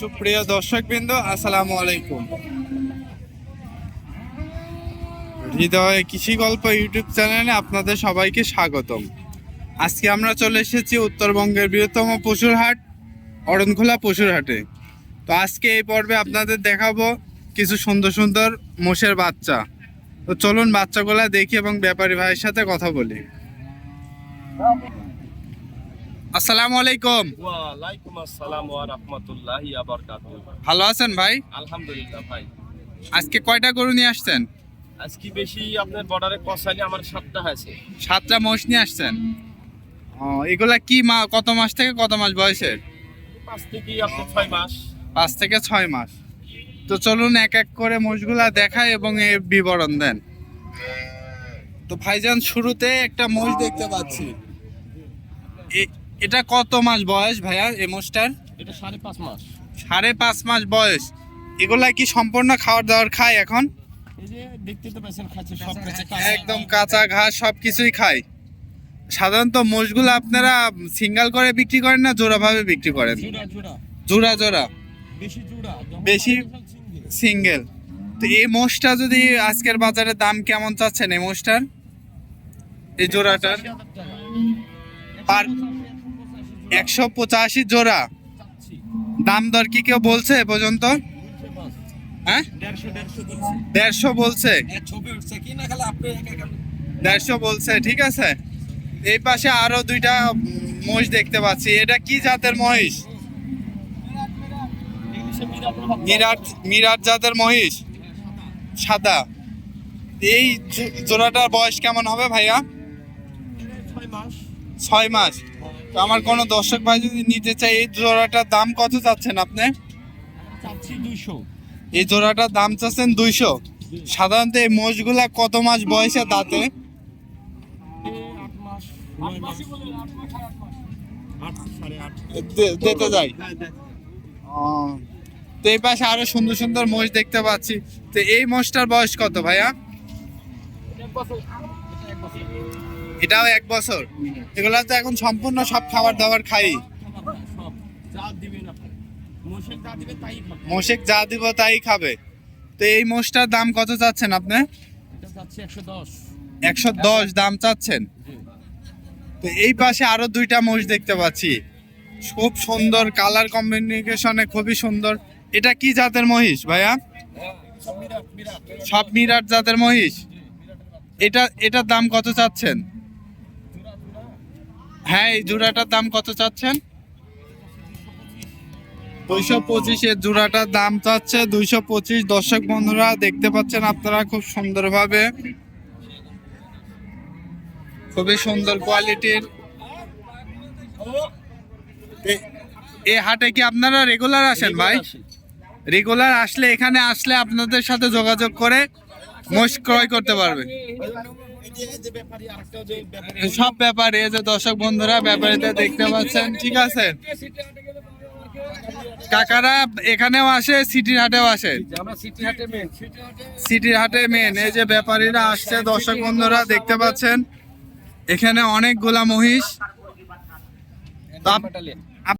সুপ্রিয় দর্শকবৃন্দ, আসসালামু আলাইকুম। হৃদয় কৃষি গল্প ইউটিউব চ্যানেলে আপনাদের সবাইকে স্বাগতম। আজকে আমরা চলে এসেছি উত্তরবঙ্গের বৃহত্তম পশুর হাট, অরণখোলা পশুর হাটে। তো আজকে এই পর্বে আপনাদের দেখাবো কিছু সুন্দর সুন্দর মোষের বাচ্চা। তো চলুন বাচ্চাগুলা দেখি এবং ব্যাপারী ভাইয়ের সাথে কথা বলি। আসসালামু আলাইকুম। ওয়ালাইকুম আসসালাম ওয়া রাহমাতুল্লাহি ওয়া বারাকাতুহু। ভালো আছেন ভাই? আলহামদুলিল্লাহ ভাই। আজকে কয়টা গরু নিয়ে আসছেন? আজকে বেশি আপনার বর্ডারে আমার সাতটা হয়েছে সাতটা মোষ নিয়ে আসছেন? ও এগুলা কি মা কত মাস থেকে কত মাস বয়সের? পাঁচ থেকে আপনার ছয় মাস। পাঁচ থেকে ছয় মাস। তো চলুন এক এক করে মোষগুলা দেখায় এবং এর বিবরণ দেন। তো ভাইজান শুরুতে একটা মোষ দেখতে পাচ্ছি। এটা কত মাস বয়স ভাইয়া এই মোষটার? এটা সাড়ে পাঁচ মাস। সাড়ে পাঁচ মাস বয়স। এগুলা কি সম্পূর্ণ খাওয়ার দাওয়ার খায় এখন? এই যে দেখতে তো পেয়েছেন খাচ্ছে সব খাচ্ছে একদম কাঁচা ঘাস সব কিছুই খায়। সাধারণত মোষগুলো আপনারা সিঙ্গেল করে বিক্রি করেন না জোড়া ভাবে বিক্রি করেন? জোড়া জোড়া। জোড়া জোড়া। বেশি। সিঙ্গেল। তো এই মোষটা যদি আজকের বাজারে দাম কেমন চাচ্ছেন এই মোষটার? এই জোড়াটার? 80,000 পার- 185 একশো পঁচাশি জোড়া। দাম দর কি কেউ বলছে এ পর্যন্ত? হ্যাঁ? দেড়শো বলছে। দেড়শো বলছে ঠিক আছে। এই পাশে আরও দুইটা মহিষ দেখতে পাচ্ছি। এটা কি জাতের মহিষ? মিরাট মিরাট মিরাট জাতের মহিষ। সাদা। এই জোড়াটার বয়স কেমন হবে ভাইয়া? ছয় মাস। ছয় মাস। তো আমার কোনো দর্শক ভাই যদি নিতে চাই এই জোড়াটার দাম কত চাচ্ছেন আপনি? চাচ্ছি দুইশো। এই জোড়াটার দাম চাচ্ছেন দুইশো। সাধারণত এই মোষগুলা কত মাস বয়সে দাঁতে? দিতে যায় তো এই পাশে আরও সুন্দর সুন্দর মোষ দেখতে পাচ্ছি। তো এই মোষটার বয়স কত ভাইয়া? এটাও এক বছর। এগুলো তো এখন সম্পূর্ণ সব খাবার দাবার খাই। মোশেক যা দিবে তাই খাবে। তো এই মোষটার দাম কত চাচ্ছেন আপনি? একশো দশ দাম চাচ্ছেন। তো এই পাশে আরও দুইটা মোষ দেখতে পাচ্ছি। খুব সুন্দর কালার কম্বিনেশনে খুবই সুন্দর। এটা কি জাতের মহিষ ভাইয়া? সব মিরাট জাতের মহিষ। এটা, এটার দাম কত চাচ্ছেন? হ্যাঁ এই জোড়াটার দাম কত চাচ্ছেন? দুইশো পঁচিশের জোড়াটার দাম চাচ্ছে দুইশো পঁচিশ। দর্শক বন্ধুরা দেখতে পাচ্ছেন আপনারা খুব সুন্দরভাবে। খুবই সুন্দর কোয়ালিটির। এ- এই হাটে কি আপনারা রেগুলার আসেন ভাই? রেগুলার আসলে এখানে আসলে আপনাদের সাথে যোগাযোগ করে মোষ ক্রয় করতে পারবে। সব ব্যাপারে এই যে দর্শক বন্ধুরা ব্যাপারীতে দেখতে পাচ্ছেন। ঠিক আছে। কাকারা এখানেও আসে সিটির হাটেও আসে। সিটি হাটে মেন সিটির হাটে মেন এই যে ব্যাপারীরা আসছে দর্শক বন্ধুরা দেখতে পাচ্ছেন। এখানে অনেকগুলা মহিষ তো আপ-